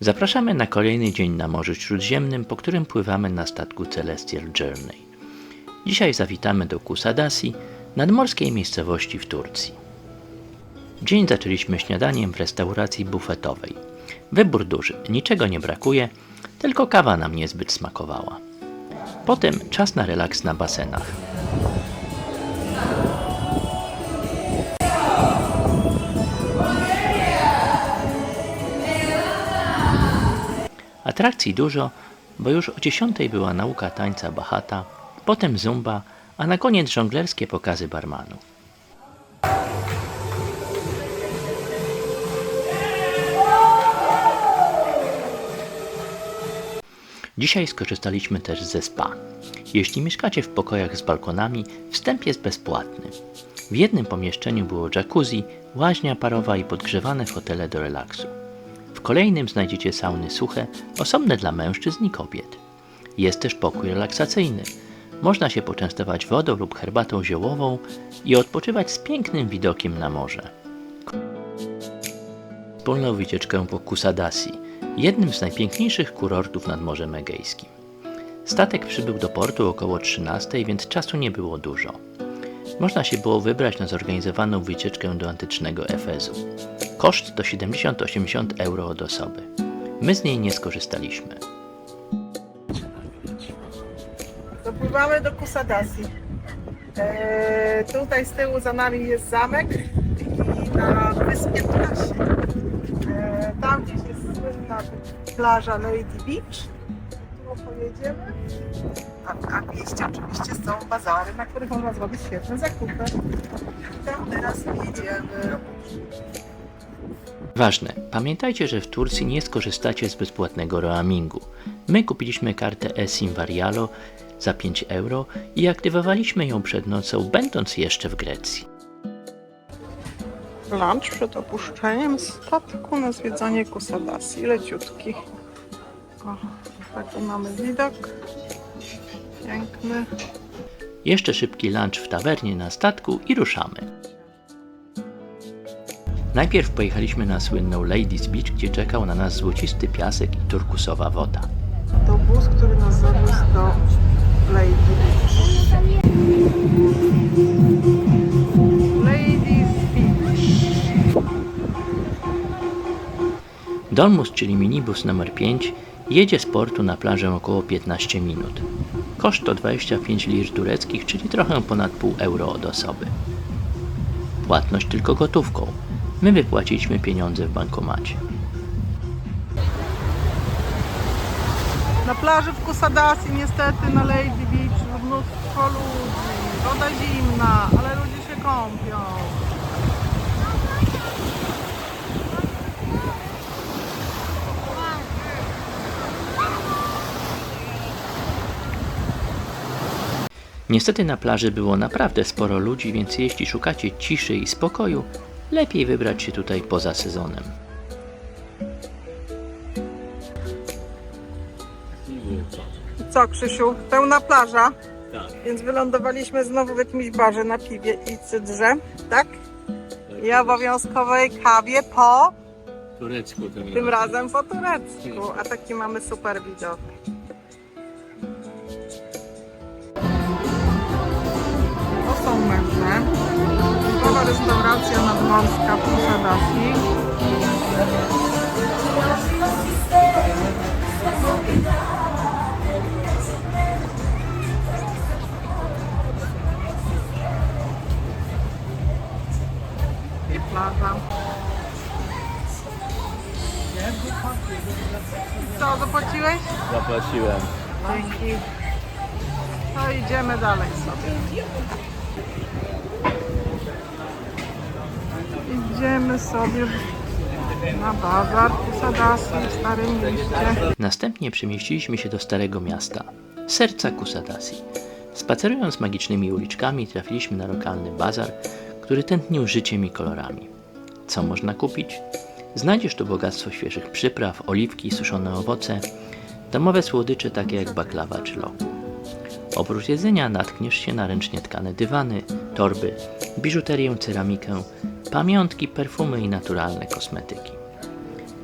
Zapraszamy na kolejny dzień na Morzu Śródziemnym, po którym pływamy na statku Celestial Journey. Dzisiaj zawitamy do Kusadasi, nadmorskiej miejscowości w Turcji. Dzień zaczęliśmy śniadaniem w restauracji bufetowej. Wybór duży, niczego nie brakuje, tylko kawa nam niezbyt smakowała. Potem czas na relaks na basenach. Atrakcji dużo, bo już o 10 była nauka tańca Bahata, potem zumba, a na koniec żonglerskie pokazy barmanów. Dzisiaj skorzystaliśmy też ze spa. Jeśli mieszkacie w pokojach z balkonami, wstęp jest bezpłatny. W jednym pomieszczeniu było jacuzzi, łaźnia parowa i podgrzewane fotele do relaksu. W kolejnym znajdziecie sauny suche, osobne dla mężczyzn i kobiet. Jest też pokój relaksacyjny. Można się poczęstować wodą lub herbatą ziołową i odpoczywać z pięknym widokiem na morze. Wspólną wycieczkę po Kusadasi, jednym z najpiękniejszych kurortów nad Morzem Egejskim. Statek przybył do portu około 13, więc czasu nie było dużo. Można się było wybrać na zorganizowaną wycieczkę do antycznego Efezu. Koszt to 70-80 euro od osoby. My z niej nie skorzystaliśmy. Dopływamy do Kusadasi. E, tutaj z tyłu za nami jest zamek i na wyspie Ptasie. E, tam gdzieś jest słynna plaża Lady Beach. Tu pojedziemy. A, w mieście oczywiście są bazary, na których można zrobić świetne zakupy. I tam teraz jedziemy. Ważne, pamiętajcie, że w Turcji nie skorzystacie z bezpłatnego roamingu. My kupiliśmy kartę eSIM Varialo za 5 euro i aktywowaliśmy ją przed nocą, będąc jeszcze w Grecji. Lunch przed opuszczeniem statku na zwiedzanie Kusadasi. Leciutki. O, taki mamy widok. Piękny. Jeszcze szybki lunch w tawernie na statku i ruszamy. Najpierw pojechaliśmy na słynną Ladies Beach, gdzie czekał na nas złocisty piasek i turkusowa woda. To bus, który nas zawiózł do Lady Beach. Ladies Beach. Dolmus, czyli minibus numer 5, jedzie z portu na plażę około 15 minut. Koszt to 25 lir tureckich, czyli trochę ponad pół euro od osoby. Płatność tylko gotówką. My wypłaciliśmy pieniądze w bankomacie. Na plaży w Kusadasi niestety na Lady Beach mnóstwo ludzi. Woda zimna, ale ludzie się kąpią. Niestety na plaży było naprawdę sporo ludzi, więc jeśli szukacie ciszy i spokoju, lepiej wybrać się tutaj poza sezonem. Co Krzysiu, pełna plaża. Więc wylądowaliśmy znowu w jakimś barze na piwie i cydrze, tak? I obowiązkowej kawie po, Turecku tym razem po turecku. A taki mamy super widok. Restauracja nadmorska w Kusadasi. I plaża. Co, zapłaciłeś? Zapłaciłem. Dzięki. To idziemy dalej sobie. Idziemy sobie na bazar Kusadasi w Starym Mieście. Następnie przemieściliśmy się do Starego Miasta, serca Kusadasi. Spacerując magicznymi uliczkami trafiliśmy na lokalny bazar, który tętnił życiem i kolorami. Co można kupić? Znajdziesz tu bogactwo świeżych przypraw, oliwki, suszone owoce, domowe słodycze takie jak baklawa czy loku. Oprócz jedzenia natkniesz się na ręcznie tkane dywany, torby, biżuterię, ceramikę, pamiątki, perfumy i naturalne kosmetyki.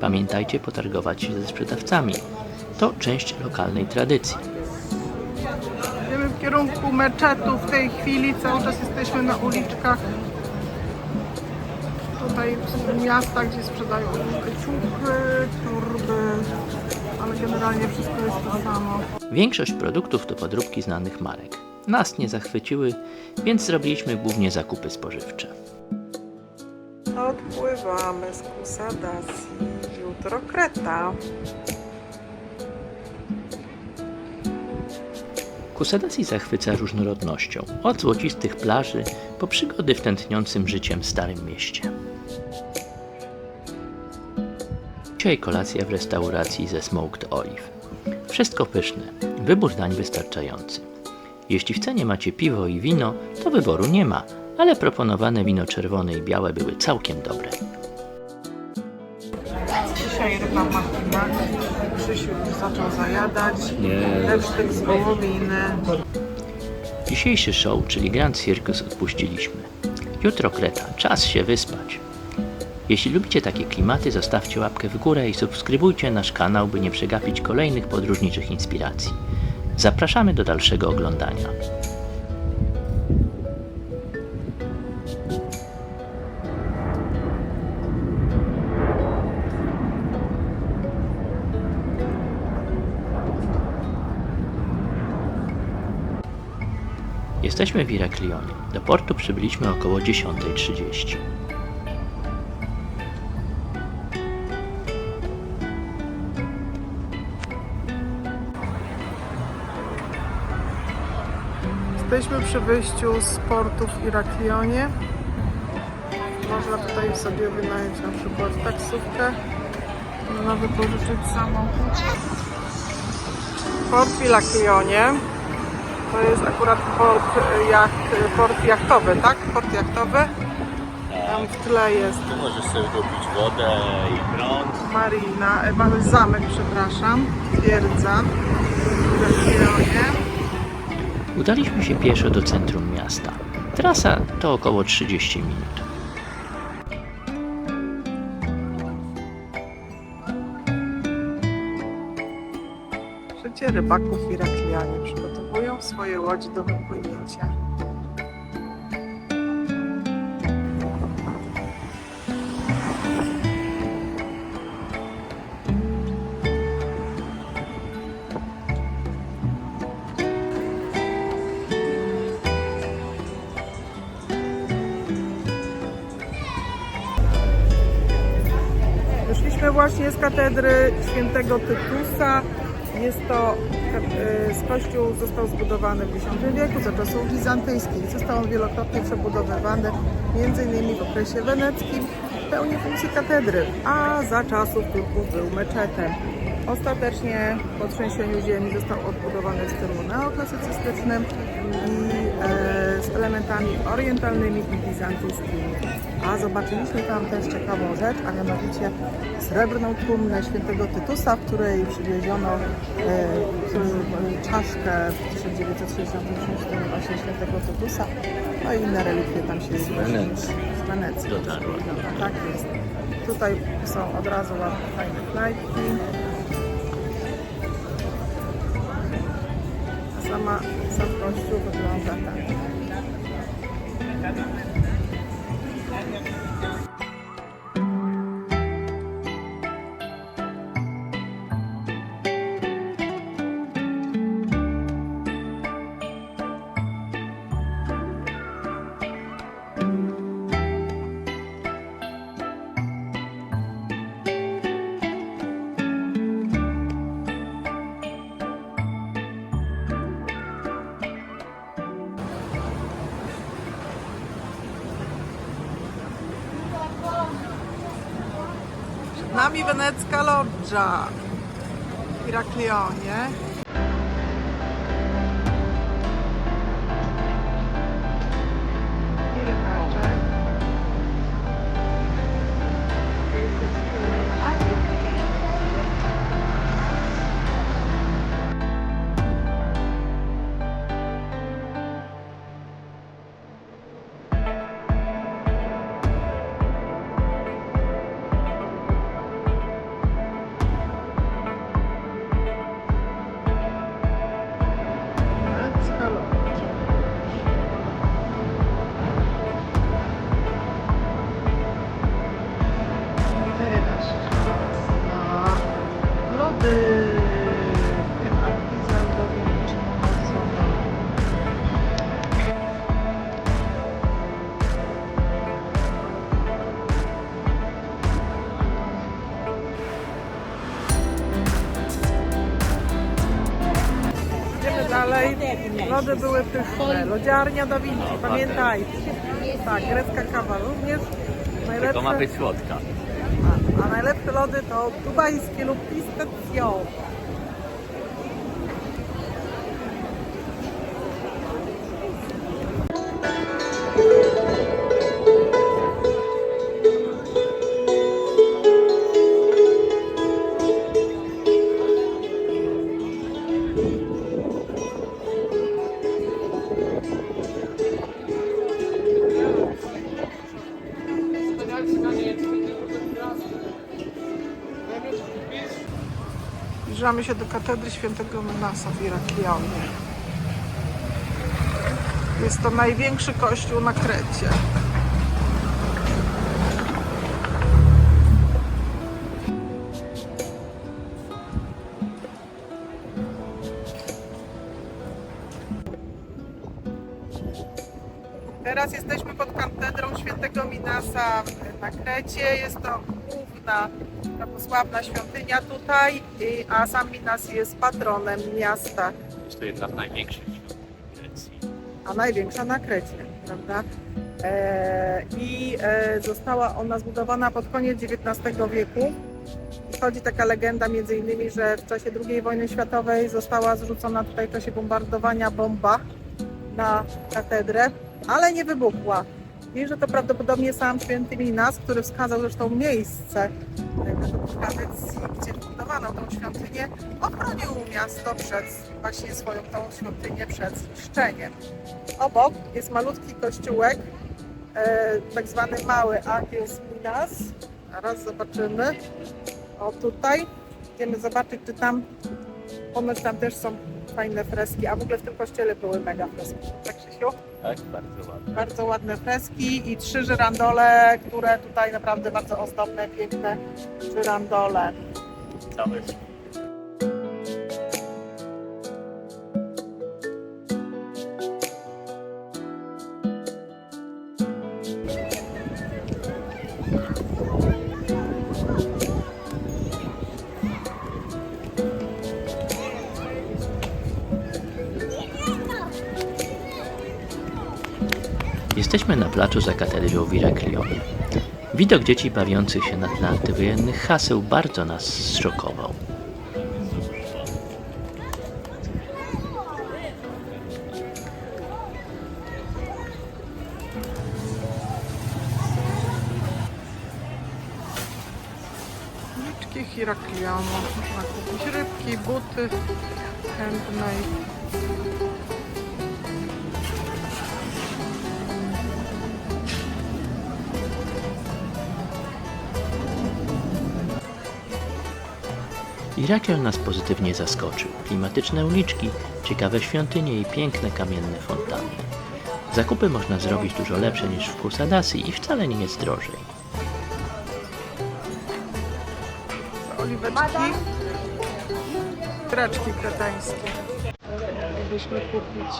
Pamiętajcie potargować się ze sprzedawcami. To część lokalnej tradycji. Idziemy w kierunku meczetu w tej chwili, cały czas jesteśmy na uliczkach tutaj miasta, gdzie sprzedają ciuchy, torby, ale generalnie wszystko jest to samo. Większość produktów to podróbki znanych marek. Nas nie zachwyciły, więc zrobiliśmy głównie zakupy spożywcze. Odpływamy z Kusadacji, jutro Kreta. Kusadasi zachwyca różnorodnością, od złocistych plaży po przygody w tętniącym życiem starym mieście. Dzisiaj kolacja w restauracji ze Smoked Olive. Wszystko pyszne, wybór dań wystarczający. Jeśli w cenie macie piwo i wino, to wyboru nie ma, ale proponowane wino czerwone i białe były całkiem dobre. Dzisiaj ryba makina. Krzysiu już zaczął zajadać. Leszczyk z wołowiny. Dzisiejszy show, czyli Grand Circus odpuściliśmy. Jutro Kreta, czas się wyspać. Jeśli lubicie takie klimaty, zostawcie łapkę w górę i subskrybujcie nasz kanał, by nie przegapić kolejnych podróżniczych inspiracji. Zapraszamy do dalszego oglądania. Jesteśmy w Iraklionie. Do portu przybyliśmy około 10.30. Jesteśmy przy wyjściu z portu w Iraklionie. Można tutaj sobie wynająć na przykład taksówkę. Można wypożyczyć samochód. Port w Iraklionie. To jest akurat port, jacht, port jachtowy, tak? Port jachtowy. Tam w tle jest Możesz sobie kupić wodę i prąd. marina, e, mamy zamek, przepraszam, twierdza w Iraklionie. Udaliśmy się pieszo do centrum miasta. Trasa to około 30 minut. Życie rybaków Iraklianie przygotowują swoje łodzi do wypłynięcia. Właśnie z katedry świętego Tytusa. Jest to e, z kościół został zbudowany w X wieku za czasów bizantyjskich. Został on wielokrotnie przebudowywany, m.in. w okresie weneckim, pełni funkcję katedry, a za czasów Turków był meczetem. Ostatecznie po trzęsieniu ziemi został odbudowany w stylu neoklasycystycznym i e, z elementami orientalnymi i bizantyjskimi. A zobaczyliśmy tam też ciekawą rzecz, a mianowicie srebrną trumnę świętego Tytusa, w której przywieziono e, czaszkę w 1966 właśnie świętego Tytusa, no i inne relikwie tam się z Wenecji. Z Wenecji. Tak jest. Tutaj są od razu ładne, fajne knajpki. Sama, sam kościół wygląda nami wenecka loggia w Iraklionie. Lody były pyszne. Lodziarnia Da Vinci, pamiętajcie. Tak, grecka kawa również. Tylko ma Najlepsze, być słodka. a, a najlepsze lody to dubajskie lub pistacjowe. Zbliżamy się do katedry świętego Menasa w Iraklionie. Jest to największy kościół na Krecie. Teraz jesteśmy pod katedrą świętego Minasa na Krecie. Jest to główna prawosławna świątynia tutaj, i- a sam Minas jest patronem miasta, Jest to jedna z największych świątyń Grecji. a największa na Krecie, prawda? E, I e, została ona zbudowana pod koniec XIX wieku. I Chodzi taka legenda między innymi, że w czasie II wojny światowej została zrzucona tutaj w czasie bombardowania bomba na katedrę, ale nie wybuchła. I że to prawdopodobnie sam święty Minas, który wskazał zresztą miejsce tradycji, gdzie budowano tą świątynię, ochronił miasto przed właśnie swoją tą świątynię przed zniszczeniem. Obok jest malutki kościółek, e, tak zwany mały Agios Minas. Zaraz zobaczymy. O tutaj. Idziemy zobaczyć, czy tam, ponoć tam też są fajne freski, a w ogóle w tym kościele były mega freski. Tak, Krzysiu? Tak, bardzo ładnie. Bardzo ładne freski i trzy żyrandole, które tutaj naprawdę bardzo ozdobne, piękne żyrandole. Całe placu za katedrą w Iraklionie. Widok dzieci bawiących się na tle antywojennych haseł bardzo nas zszokował. Liczki Heraklionu. Można kupić rybki, buty, handmade. Irakiel nas pozytywnie zaskoczył. Klimatyczne uliczki, ciekawe świątynie i piękne kamienne fontanny. Zakupy można zrobić dużo lepsze niż w Kusadasi i wcale nie jest drożej. oliweczki, graczki kretańskie. Moglibyśmy kupić.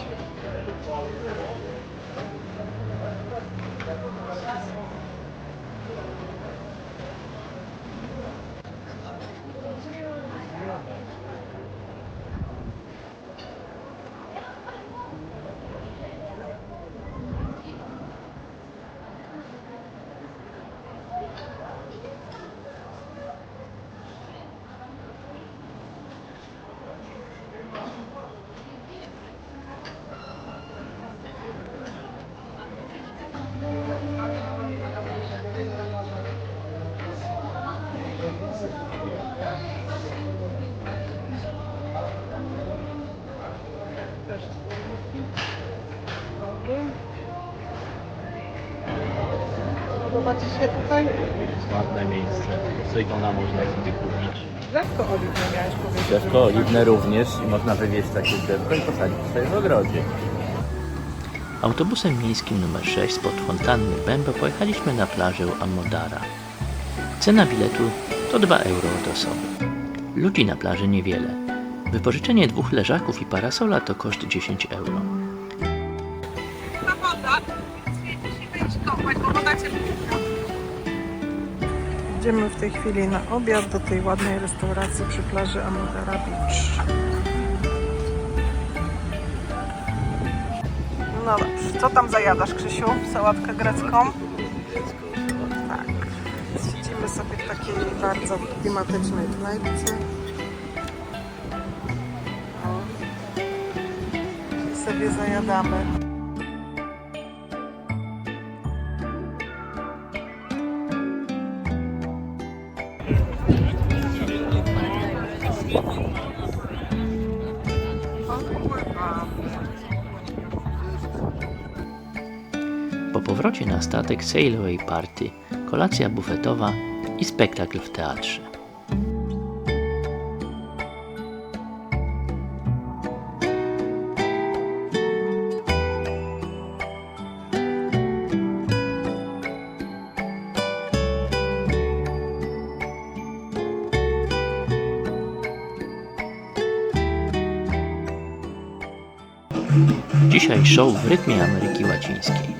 Się tutaj? Ładne miejsce. Cygona można sobie kupić. Drzewko oliwne miałeś powiedzieć. Drzewko oliwne również i można wywieźć takie drzewko i posadzić sobie w ogrodzie. Autobusem miejskim numer 6 spod fontanny Bębo pojechaliśmy na plażę Amodara. Cena biletu to 2 euro od osoby. Ludzi na plaży niewiele. Wypożyczenie dwóch leżaków i parasola to koszt 10 euro. Bo woda. Idziemy w tej chwili na obiad do tej ładnej restauracji przy plaży Amodara Beach. No dobrze, co tam zajadasz, Krzysiu? Sałatkę grecką? Tak. Siedzimy sobie w takiej bardzo klimatycznej knajpce. I sobie zajadamy. Po powrocie na statek Sail Away Party, kolacja bufetowa i spektakl w teatrze. Dzisiaj show w rytmie Ameryki Łacińskiej.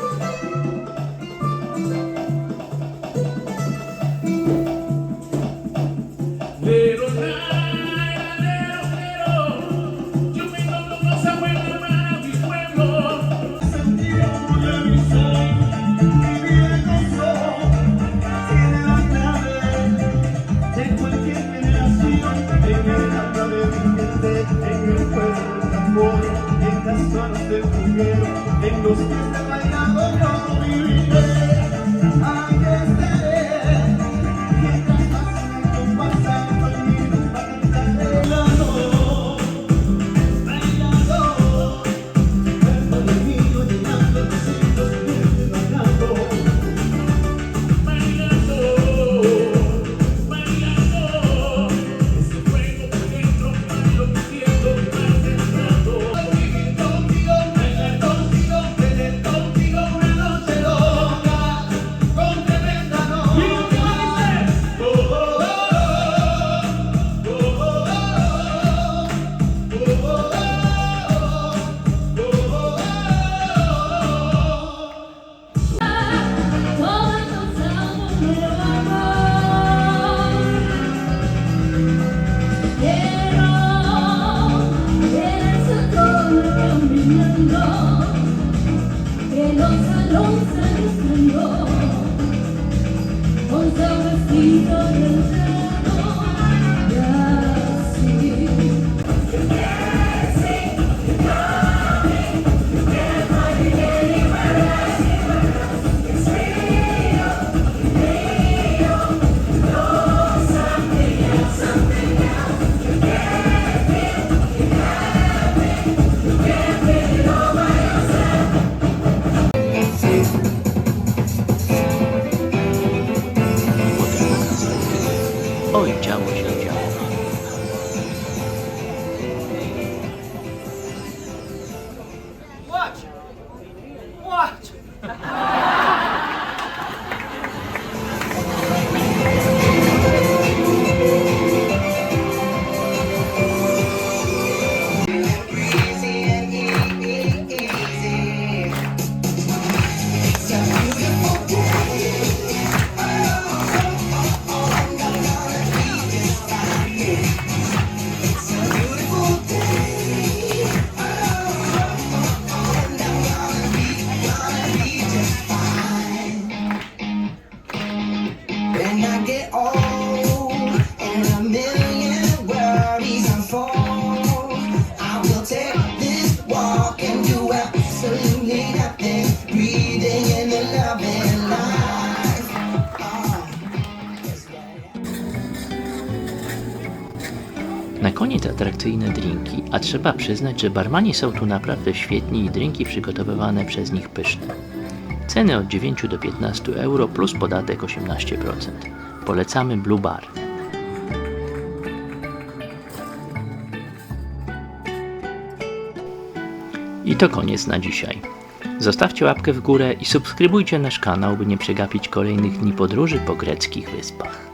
Na koniec atrakcyjne drinki, a trzeba przyznać, że barmani są tu naprawdę świetni i drinki przygotowywane przez nich pyszne. Ceny od 9 do 15 euro plus podatek 18%. Polecamy Blue Bar. I to koniec na dzisiaj. Zostawcie łapkę w górę i subskrybujcie nasz kanał, by nie przegapić kolejnych dni podróży po greckich wyspach.